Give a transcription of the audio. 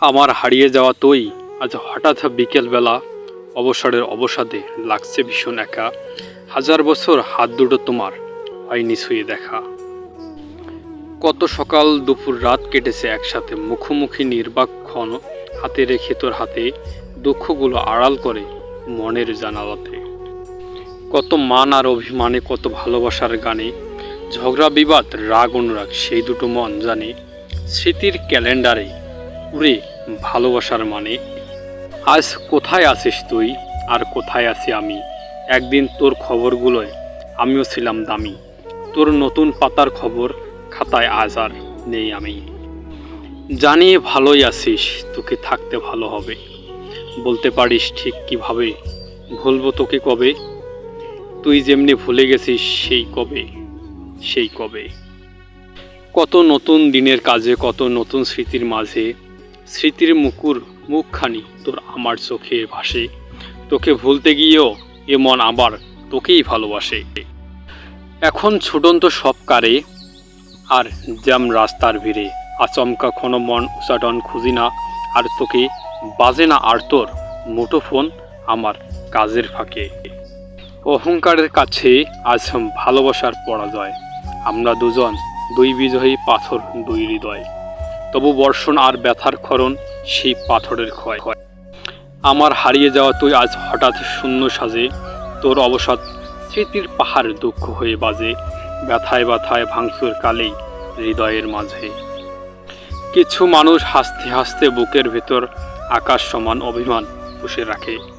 আমার হারিয়ে যাওয়া তুই আজ হঠাৎ বিকেলবেলা অবসরের অবসাদে লাগছে ভীষণ একা। হাজার বছর হাত দুটো তোমার হয়নি ছুঁয়ে দেখা। কত সকাল দুপুর রাত কেটেছে একসাথে মুখোমুখি নির্বাক্ষণ হাতে রেখে তোর হাতে দুঃখগুলো আড়াল করে মনের জানালাতে। কত মান আর অভিমানে, কত ভালোবাসার গানে, ঝগড়া বিবাদ, রাগ অনুরাগ, সেই দুটো মন জানে স্মৃতির ক্যালেন্ডারে উড়ে ভালোবাসার মানে। আজ কোথায় আছিস তুই? আর কোথায় আছি আমি? একদিন তোর খবরগুলোয় আমিও ছিলাম দামি। তোর নতুন পাতার খবর খাতায় আজ আর নেই আমি। জানি ভালোই আছিস, তোকে থাকতে ভালো হবে। বলতে পারিস ঠিক কীভাবে? ভুলবো তোকে কবে? তুই যেমনি ভুলে গেছিস সেই কবে? সেই কবে? কত নতুন দিনের কাজে, কত নতুন স্মৃতির মাঝে স্মৃতির মুকুর মুখখানি তোর আমার চোখে ভাসে। তোকে ভুলতে গিয়েও এ মন আবার তোকেই ভালোবাসে। এখন ছুটন্ত সব কারে আর জ্যাম রাস্তার ভিড়ে। আচমকা কোনো মন উচাটন খুঁজি না, আর তোকে বাজে না আর তোর মুঠোফোন আমার কাজের ফাঁকে। অহংকারের কাছে আজ ভালোবাসার পরাজয়। আমরা দুজন দুই বিজয়ী পাথর দুই হৃদয়। তবু বর্ষণ আর ব্যথার ক্ষরণ সেই পাথরের ক্ষয়। আমার হারিয়ে যাওয়া তুই আজ হঠাৎ শূন্য সাজে, তোর অবসাদ স্মৃতির পাহাড় দুঃখ হয়ে বাজে, ব্যথায় ব্যথায় ভাঙচুর কালেই হৃদয়ের মাঝে। কিছু মানুষ হাসতে হাসতে বুকের ভেতর আকাশ সমান অভিমান পুষে রাখে।